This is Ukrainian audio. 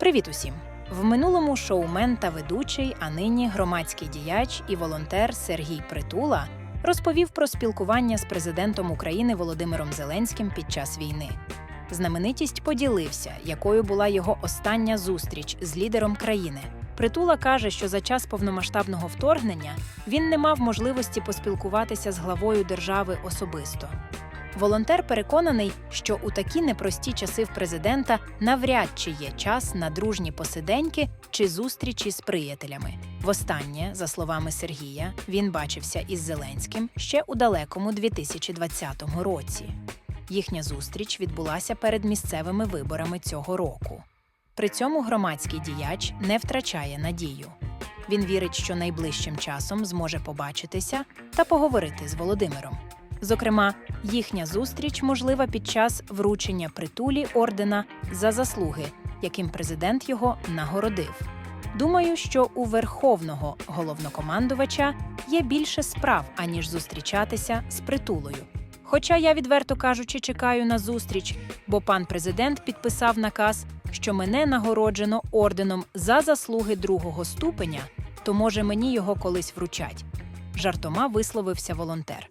Привіт усім! В минулому шоумен та ведучий, а нині громадський діяч і волонтер Сергій Притула розповів про спілкування з президентом України Володимиром Зеленським під час війни. Знаменитість поділився, якою була його остання зустріч з лідером країни. Притула каже, що за час повномасштабного вторгнення він не мав можливості поспілкуватися з главою держави особисто. Волонтер переконаний, що у такі непрості часи в президента навряд чи є час на дружні посиденьки чи зустрічі з приятелями. Востаннє, за словами Сергія, він бачився із Зеленським ще у далекому 2020 році. Їхня зустріч відбулася перед місцевими виборами цього року. При цьому громадський діяч не втрачає надію. Він вірить, що найближчим часом зможе побачитися та поговорити з Володимиром. Зокрема, їхня зустріч можлива під час вручення притулі ордена за заслуги, яким президент його нагородив. Думаю, що у верховного головнокомандувача є більше справ, аніж зустрічатися з притулою. Хоча я, відверто кажучи, чекаю на зустріч, бо пан президент підписав наказ, що мене нагороджено орденом за заслуги другого ступеня, то може мені його колись вручать. Жартома висловився волонтер.